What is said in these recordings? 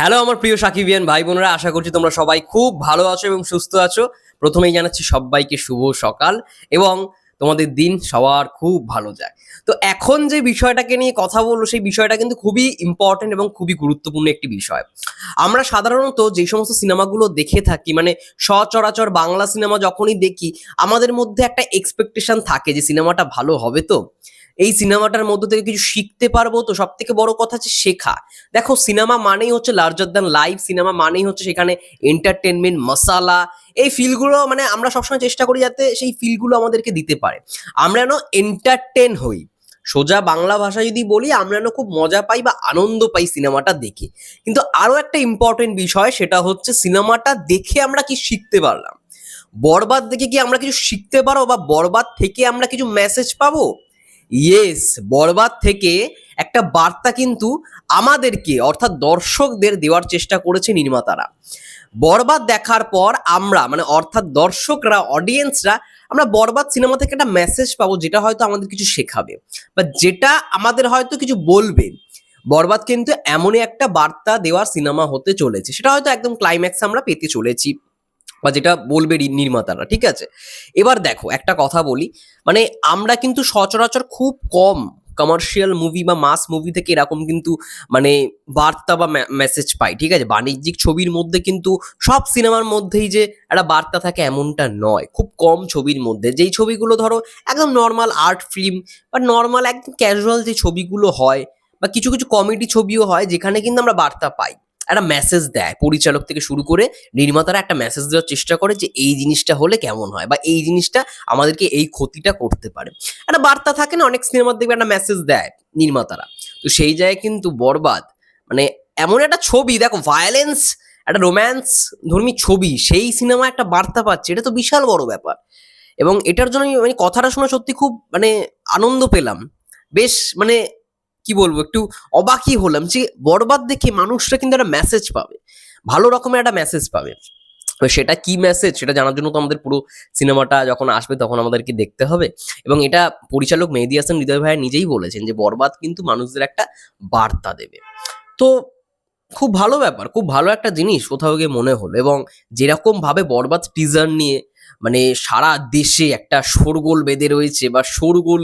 Hello আমার প্রিয় সাকিবিয়ান ভাই বোনেরা, আশা করছি তোমরা সবাই খুব ভালো আছো এবং সুস্থ আছো। প্রথমেই জানাচ্ছি সবাইকে শুভ সকাল এবং তোমাদের দিন সবার খুব ভালো যায়। তো এখন যে বিষয়টাকে নিয়ে কথা বলব, সেই বিষয়টা কিন্তু খুবই ইম্পর্টেন্ট এবং খুবই গুরুত্বপূর্ণ একটি বিষয়। আমরা সাধারণত যে সমস্ত সিনেমাগুলো দেখে থাকি মানে সচরাচর বাংলা সিনেমা যখনই দেখি, আমাদের মধ্যে একটা এক্সপেকটেশন থাকে যে সিনেমাটা ভালো হবে তো। এই সিনেমাটার মধ্যে থেকে কিছু শিখতে পারব তো সব থেকে বড় কথা হচ্ছে শেখা। দেখো, সিনেমা মানেই হচ্ছে লার্জার দ্যান লাইফ সিনেমা মানেই হচ্ছে সেখানে এন্টারটেনমেন্ট মশালা এই ফিলগুলো মানে আমরা সবসময় চেষ্টা করি যাতে সেই ফিলগুলো আমাদেরকে দিতে পারে। আমরা যেন এন্টারটেন হই। সোজা বাংলা ভাষা যদি বলি, আমরা যেন খুব মজা পাই বা আনন্দ পাই সিনেমাটা দেখে। কিন্তু আরও একটা ইম্পর্টেন্ট বিষয়, সেটা হচ্ছে সিনেমাটা দেখে আমরা কি শিখতে পারলাম? বরবাদ দেখে কি আমরা কিছু শিখতে পারো বা বরবাদ থেকে আমরা কিছু মেসেজ পাবো? ইয়েস বরবাদ থেকে একটা বার্তা কিন্তু আমাদেরকে, অর্থাৎ দর্শকদের দেওয়ার চেষ্টা করেছে নির্মাতারা। বরবাদ দেখার পর আমরা মানে অর্থাৎ দর্শকরা অডিয়েন্সরা আমরা বরবাদ সিনেমা থেকে একটা মেসেজ পাবো যেটা হয়তো আমাদের কিছু শেখাবে বা যেটা আমাদের হয়তো কিছু বলবে। বরবাদ কিন্তু এমনই একটা বার্তা দেওয়ার সিনেমা হতে চলেছে, সেটা হয়তো একদম ক্লাইম্যাক্স আমরা পেতে চলেছি। বা যেটা বলবে নির্মাতারা, ঠিক আছে? এবার দেখো, একটা কথা বলি মানে আমরা কিন্তু সচরাচর খুব কম কমার্শিয়াল মুভি বা মাস মুভি থেকে এরকম কিন্তু মানে বার্তা বা মেসেজ পাই, ঠিক আছে? বাণিজ্যিক ছবির মধ্যে কিন্তু সব সিনেমার মধ্যেই যে একটা বার্তা থাকে এমনটা নয়। খুব কম ছবির মধ্যে। যেই ছবিগুলো ধরো একদম নর্মাল আর্ট ফিল্ম বা নর্মাল একদম ক্যাজুয়াল যে ছবিগুলো হয় বা কিছু কিছু কমেডি ছবিও হয় যেখানে কিন্তু আমরা বার্তা পাই। একটা মেসেজ দেয়। পরিচালক থেকে শুরু করে নির্মাতারা একটা মেসেজ দেওয়ার চেষ্টা করে যে, এই জিনিসটা হলে কেমন হয় বা এই জিনিসটা আমাদেরকে এই ক্ষতিটা করতে পারে। একটা বার্তা থাকে না, অনেক সিনেমার দেখবে একটা মেসেজ দেয় নির্মাতারা। তো সেই জায়গায় কিন্তু বরবাদ। মানে এমন একটা ছবি, দেখো ভায়োলেন্স একটা রোম্যান্স ধর্মী ছবি, সেই সিনেমা একটা বার্তা পাচ্ছে। এটা তো বিশাল বড় ব্যাপার। এবং এটার জন্য আমি মানে কথাটা শুনে সত্যি খুব মানে আনন্দ পেলাম। বেশ মানে কি বলব, একটু অবাকই হলাম যে বরবাদ দেখে মানুষরা কিন্তু একটা মেসেজ পাবে। ভালো রকমের একটা মেসেজ পাবে। তো সেটা কি মেসেজ সেটা জানার জন্য তো আমাদের পুরো সিনেমাটা যখন আসবে তখন আমাদেরকে দেখতে হবে। এবং এটা পরিচালক মেহেদি হাসান, হৃদয় ভাইয়া নিজেই বলেছেন যে বরবাদ কিন্তু মানুষদের একটা বার্তা দেবে। তো খুব ভালো ব্যাপার, খুব ভালো একটা জিনিস কোথাও গিয়ে মনে হলো। এবং যেরকম ভাবে বরবাদ টিজার নিয়ে মানে সারা দেশে একটা শোরগোল বেঁধে রয়েছে বা শোরগোল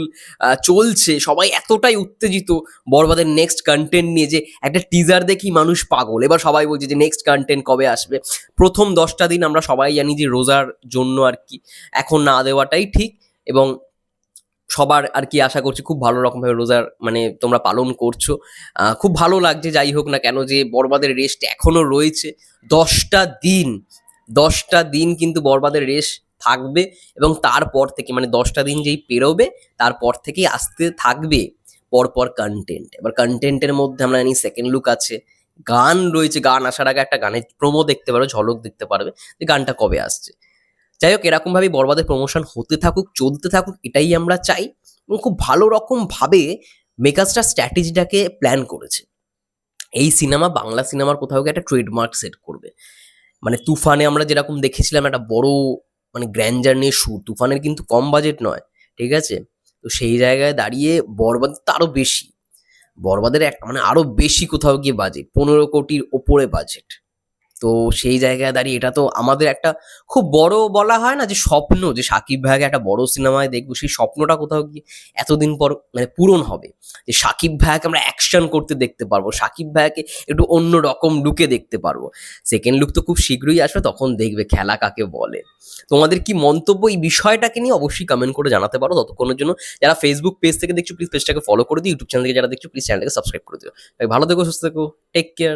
চলছে। সবাই এতটাই উত্তেজিত বরবাদের নেক্সট কন্টেন্ট নিয়ে যে একটা টিজার দেখি মানুষ পাগল। এবার সবাই বলছে যে নেক্সট কন্টেন্ট কবে আসবে? প্রথম দশটা দিন আমরা সবাই জানি যে রোজার জন্য আর কি। এখন না দেওয়াটাই ঠিক এবং সবার আর কি আশা করছি খুব ভালো রকমভাবে রোজার মানে তোমরা পালন করছ। খুব ভালো লাগছে যাই হোক না কেন যে বরবাদের রেস্ট এখনও রয়েছে। দশটা দিন দশটা দিন কিন্তু বরবাদের রেস থাকবে এবং তারপর থেকে মানে দশটা দিন যেই পেরোবে, তারপর থেকেই আসতে থাকবে পরপর কন্টেন্ট এবার কন্টেন্টের মধ্যে আমরা জানি সেকেন্ড লুক আছে, গান রয়েছে, গান আসার আগে একটা গানের প্রোমো দেখতে পারো, ঝলক দেখতে পারবে যে গানটা কবে আসছে। যাই হোক এরকম ভাবে বরবাদের প্রমোশন হতে থাকুক, চলতে থাকুক, এটাই আমরা চাই এবং খুব ভালো রকম ভাবে মেকার্সটা স্ট্র্যাটেজিটাকে প্ল্যান করেছে। এই সিনেমা বাংলা সিনেমার কোথাও গিয়ে একটা ট্রেডমার্ক সেট করবে। মানে তুফানে আমরা যেরকম দেখেছিলাম একটা বড় মানে গ্র্যান্ডার নিয়ে সুর তুফানের কিন্তু কম বাজেট নয়, ঠিক আছে? তো সেই জায়গায় দাঁড়িয়ে বরবাদ তো আরও বেশি, বরবাদের এক মানে আরও বেশি কোথাও গিয়ে বাজেট পনেরো কোটির ওপরে বাজেট তো সেই জায়গায় দাঁড়িয়ে এটা তো আমাদের একটা খুব বড় বলা হয় না যে স্বপ্ন যে সাকিব ভাইকে একটা বড় সিনেমায় দেখব, সেই স্বপ্নটা কোথাও গিয়ে এতদিন পর মানে পূরণ হবে যে সাকিব ভাইয়াকে আমরা অ্যাকশন করতে দেখতে পারব, সাকিব ভাইয়াকে একটু অন্য রকম লুকে দেখতে পারব। সেকেন্ড লুক তো খুব শীঘ্রই আসবে, তখন দেখবে খেলা কাকে বলে। তোমাদের কি মন্তব্য এই বিষয়টাকে নিয়ে অবশ্যই কমেন্ট করে জানাতে পারো ততক্ষণের জন্য। যারা ফেসবুক পেজ থেকে দেখছ প্লিজ পেজটাকে ফলো করে দিও ইউটিউব চ্যানেল থেকে যারা দেখছ প্লিজ চ্যানেলটাকে সাবস্ক্রাইব করে দিও। ভালো থেকো, সুস্থ থেকো টেক কেয়ার